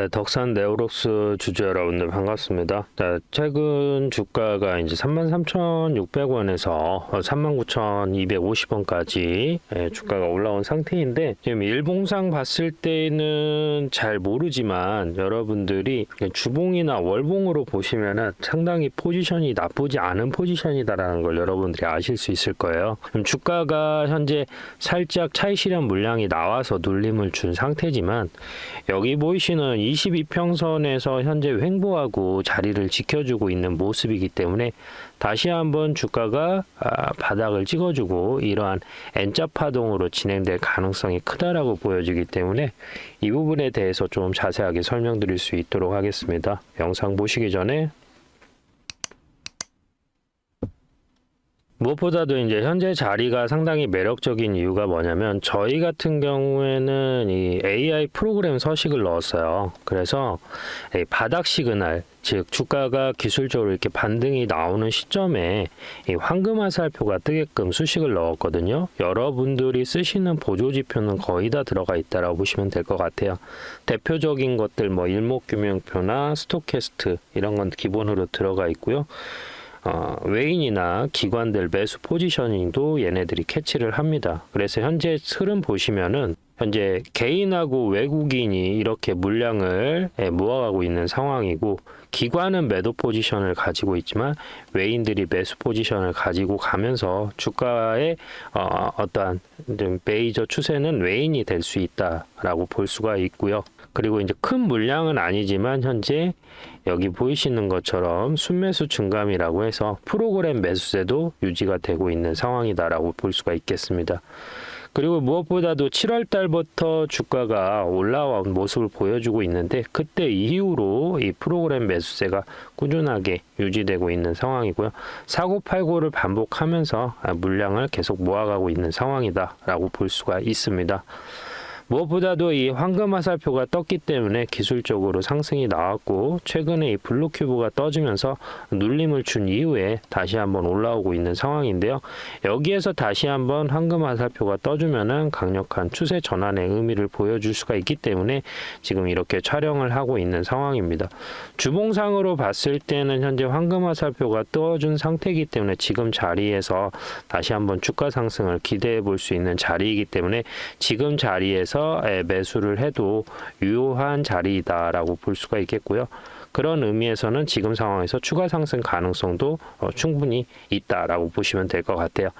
네, 덕산 네오록스 주주 여러분들 반갑습니다. 자, 최근 주가가 이제 33,600원에서 39,250원까지 예, 주가가 올라온 상태인데 지금 일봉상 봤을 때는 잘 모르지만 여러분들이 주봉이나 월봉으로 보시면은 상당히 포지션이 나쁘지 않은 포지션이다라는 걸 여러분들이 아실 수 있을 거예요. 주가가 현재 살짝 차이 실현 물량이 나와서 눌림을 준 상태지만 여기 보이시는 22평선에서 현재 횡보하고 자리를 지켜주고 있는 모습이기 때문에 다시 한번 주가가 아, 바닥을 찍어주고 이러한 N자 파동으로 진행될 가능성이 크다라고 보여지기 때문에 이 부분에 대해서 좀 자세하게 설명드릴 수 있도록 하겠습니다. 영상 보시기 전에 무엇보다도 이제 현재 자리가 상당히 매력적인 이유가 뭐냐면 저희 같은 경우에는 이 AI 프로그램 서식을 넣었어요. 그래서 이 바닥 시그널 즉 주가가 기술적으로 이렇게 반등이 나오는 시점에 이 황금 화 살표가 뜨게끔 수식을 넣었거든요. 여러분들이 쓰시는 보조 지표는 거의 다 들어가 있다라고 보시면 될 것 같아요. 대표적인 것들 뭐 일목균형표나 스토캐스트 이런 건 기본으로 들어가 있고요. 어, 외인이나 기관들 매수 포지셔닝도 얘네들이 캐치를 합니다. 그래서 현재 흐름 보시면은 현재 개인하고 외국인이 이렇게 물량을 예, 모아가고 있는 상황이고 기관은 매도 포지션을 가지고 있지만 외인들이 매수 포지션을 가지고 가면서 주가의 어, 어떠한 좀 메이저 추세는 외인이 될 수 있다라고 볼 수가 있고요. 그리고 이제 큰 물량은 아니지만 현재 여기 보이시는 것처럼 순매수 증감이라고 해서 프로그램 매수세도 유지가 되고 있는 상황이다라고 볼 수가 있겠습니다. 그리고 무엇보다도 7월 달부터 주가가 올라온 모습을 보여주고 있는데 그때 이후로 이 프로그램 매수세가 꾸준하게 유지되고 있는 상황이고요. 사고 팔고를 반복하면서 물량을 계속 모아가고 있는 상황이다라고 볼 수가 있습니다. 무엇보다도 이 황금 화살표가 떴기 때문에 기술적으로 상승이 나왔고 최근에 이 블루 큐브가 떠지면서 눌림을 준 이후에 다시 한번 올라오고 있는 상황인데요. 여기에서 다시 한번 황금 화살표가 떠주면은 강력한 추세 전환의 의미를 보여줄 수가 있기 때문에 지금 이렇게 촬영을 하고 있는 상황입니다. 주봉상으로 봤을 때는 현재 황금 화살표가 떠준 상태이기 때문에 지금 자리에서 다시 한번 주가 상승을 기대해 볼 수 있는 자리이기 때문에 지금 자리에서 에, 매수를 해도 유효한 자리이다라고 볼 수가 있겠고요. 그런 의미에서는 지금 상황에서 추가 상승 가능성도 어, 충분히 있다라고 보시면 될 것 같아요.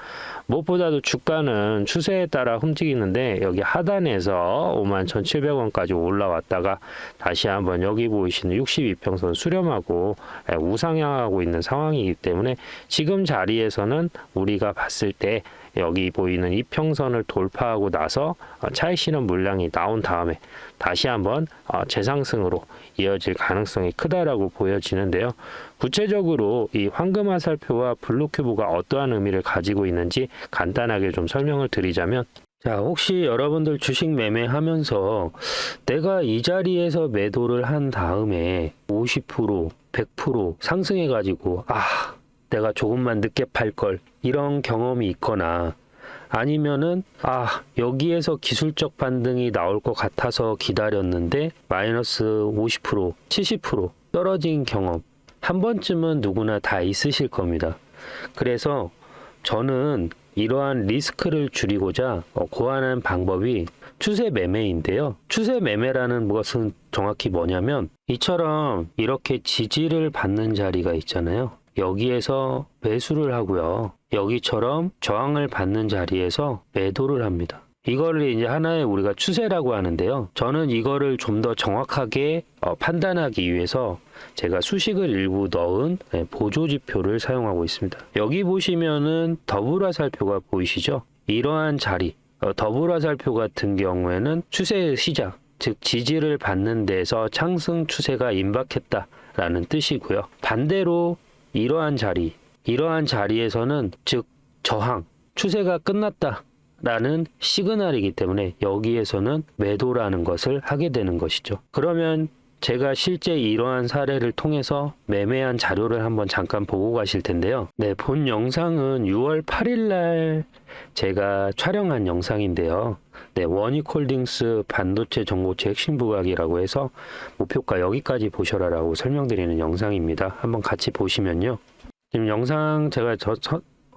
무엇보다도 주가는 추세에 따라 움직이는데 여기 하단에서 51,700원까지 올라왔다가 다시 한번 여기 보이시는 62평선 수렴하고 에, 우상향하고 있는 상황이기 때문에 지금 자리에서는 우리가 봤을 때 여기 보이는 이평선을 돌파하고 나서 어, 차익 실현 물량이 나온 다음에 다시 한번 어, 재상승으로 이어질 가능성이 크다라고 보여지는데요. 구체적으로 이 황금 화살표와 블루 큐브가 어떠한 의미를 가지고 있는지 간단하게 좀 설명을 드리자면 자, 혹시 여러분들 주식 매매하면서 내가 이 자리에서 매도를 한 다음에 50%, 100% 상승해가지고, 아, 내가 조금만 늦게 팔 걸, 이런 경험이 있거나, 아니면은, 아, 여기에서 기술적 반등이 나올 것 같아서 기다렸는데, 마이너스 50%, 70% 떨어진 경험, 한 번쯤은 누구나 다 있으실 겁니다. 그래서 저는 이러한 리스크를 줄이고자 어, 고안한 방법이 추세 매매인데요. 추세 매매라는 것은 정확히 뭐냐면 이처럼 이렇게 지지를 받는 자리가 있잖아요. 여기에서 매수를 하고요. 여기처럼 저항을 받는 자리에서 매도를 합니다. 이거를 이제 하나의 우리가 추세라고 하는데요. 저는 이거를 좀 더 정확하게 어, 판단하기 위해서 제가 수식을 일부 넣은 네, 보조 지표를 사용하고 있습니다. 여기 보시면은 더블 화살표가 보이시죠? 이러한 자리, 어, 더블 화살표 같은 경우에는 추세의 시작, 즉 지지를 받는 데서 상승 추세가 임박했다라는 뜻이고요. 반대로 이러한 자리, 이러한 자리에서는 즉 저항, 추세가 끝났다. 라는 시그널이기 때문에 여기에서는 매도라는 것을 하게 되는 것이죠. 그러면 제가 실제 이러한 사례를 통해서 매매한 자료를 한번 잠깐 보고 가실 텐데요. 네, 본 영상은 6월 8일 날 제가 촬영한 영상인데요. 네, 원익홀딩스 반도체 전고체 핵심 부각이라고 해서 목표가 여기까지 보셔라라고 설명드리는 영상입니다. 한번 같이 보시면요. 지금 영상 제가 저, 저-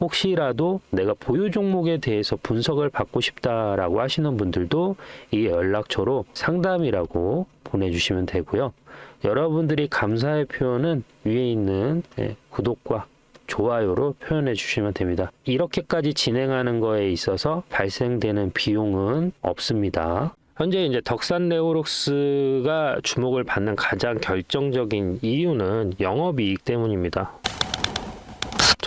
혹시라도 내가 보유 종목에 대해서 분석을 받고 싶다라고 하시는 분들도 이 연락처로 상담이라고 보내주시면 되고요. 여러분들이 감사의 표현은 위에 있는 예, 구독과 좋아요로 표현해 주시면 됩니다. 이렇게까지 진행하는 거에 있어서 발생되는 비용은 없습니다. 현재 이제 덕산 네오록스가 주목을 받는 가장 결정적인 이유는 영업이익 때문입니다.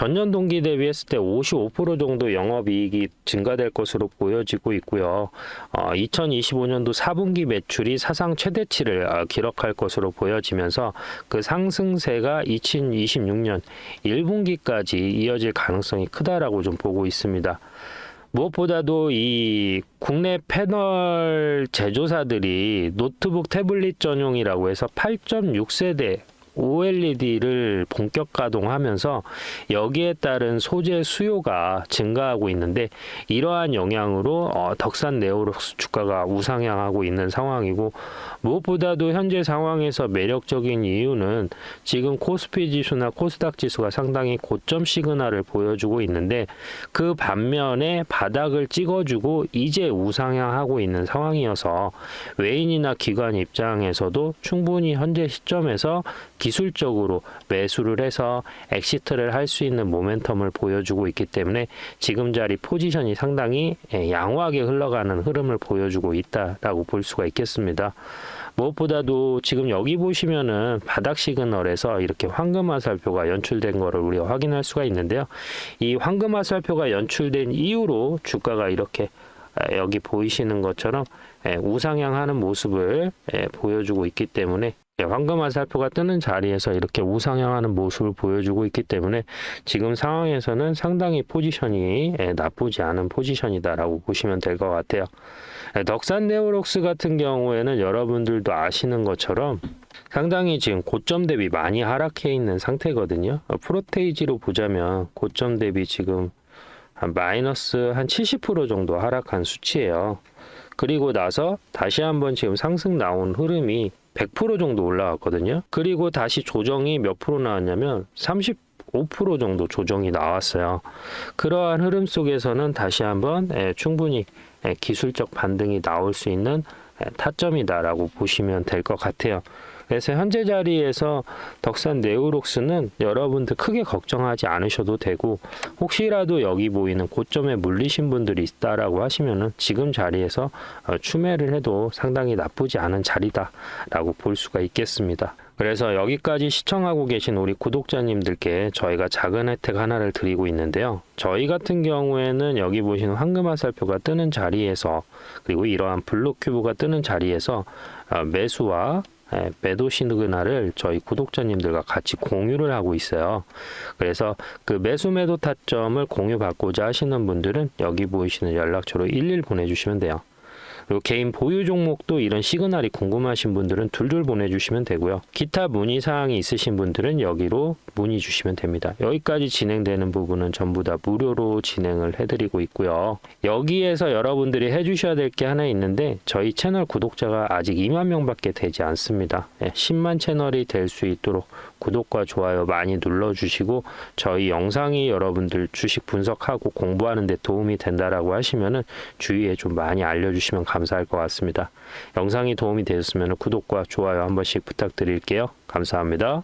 전년 동기 대비했을 때 55% 정도 영업이익이 증가될 것으로 보여지고 있고요. 어, 2025년도 4분기 매출이 사상 최대치를 어, 기록할 것으로 보여지면서 그 상승세가 2026년 1분기까지 이어질 가능성이 크다라고 좀 보고 있습니다. 무엇보다도 이 국내 패널 제조사들이 노트북 태블릿 전용이라고 해서 8.6세대 OLED를 본격 가동하면서 여기에 따른 소재 수요가 증가하고 있는데 이러한 영향으로 어, 덕산 네오록스 주가가 우상향하고 있는 상황이고 무엇보다도 현재 상황에서 매력적인 이유는 지금 코스피 지수나 코스닥 지수가 상당히 고점 시그널을 보여주고 있는데 그 반면에 바닥을 찍어주고 이제 우상향하고 있는 상황이어서 외인이나 기관 입장에서도 충분히 현재 시점에서 기술적으로 매수를 해서 엑시트를 할 수 있는 모멘텀을 보여주고 있기 때문에 지금 자리 포지션이 상당히 예, 양호하게 흘러가는 흐름을 보여주고 있다라고 볼 수가 있겠습니다. 무엇보다도 지금 여기 보시면은 바닥 시그널에서 이렇게 황금 화살표가 연출된 거를 우리가 확인할 수가 있는데요. 이 황금 화살표가 연출된 이후로 주가가 이렇게 아, 여기 보이시는 것처럼 예, 우상향하는 모습을 예, 보여주고 있기 때문에 예, 황금 화살표가 뜨는 자리에서 이렇게 우상향하는 모습을 보여주고 있기 때문에 지금 상황에서는 상당히 포지션이 예, 나쁘지 않은 포지션이다라고 보시면 될 것 같아요. 예, 덕산 네오록스 같은 경우에는 여러분들도 아시는 것처럼 상당히 지금 고점 대비 많이 하락해 있는 상태거든요. 어, 프로테이지로 보자면 고점 대비 지금 한 마이너스 한 70% 정도 하락한 수치예요. 그리고 나서 다시 한번 지금 상승 나온 흐름이 100% 정도 올라왔거든요. 그리고 다시 조정이 몇 프로 나왔냐면 35% 정도 조정이 나왔어요. 그러한 흐름 속에서는 다시 한번 예, 충분히 예, 기술적 반등이 나올 수 있는 예, 타점이다라고 보시면 될 것 같아요. 그래서 현재 자리에서 덕산 네오록스는 여러분들 크게 걱정하지 않으셔도 되고 혹시라도 여기 보이는 고점에 물리신 분들이 있다라고 하시면은 지금 자리에서 어, 추매를 해도 상당히 나쁘지 않은 자리다라고 볼 수가 있겠습니다. 그래서 여기까지 시청하고 계신 우리 구독자님들께 저희가 작은 혜택 하나를 드리고 있는데요. 저희 같은 경우에는 여기 보시는 황금 화살표가 뜨는 자리에서 그리고 이러한 블록 큐브가 뜨는 자리에서 어, 매수와 예, 매도 시그널을 저희 구독자님들과 같이 공유를 하고 있어요. 그래서 그 매수 매도 타점을 공유받고자 하시는 분들은 여기 보이시는 연락처로 일일 보내주시면 돼요. 그리고 개인 보유 종목도 이런 시그널이 궁금하신 분들은 둘둘 보내주시면 되고요. 기타 문의 사항이 있으신 분들은 여기로 문의 주시면 됩니다. 여기까지 진행되는 부분은 전부 다 무료로 진행을 해드리고 있고요. 여기에서 여러분들이 해주셔야 될 게 하나 있는데 저희 채널 구독자가 아직 2만 명밖에 되지 않습니다. 예, 10만 채널이 될 수 있도록 구독과 좋아요 많이 눌러주시고 저희 영상이 여러분들 주식 분석하고 공부하는 데 도움이 된다라고 하시면은 주위에 좀 많이 알려주시면 감사할 것 같습니다. 영상이 도움이 되셨으면 구독과 좋아요 한 번씩 부탁드릴게요. 감사합니다.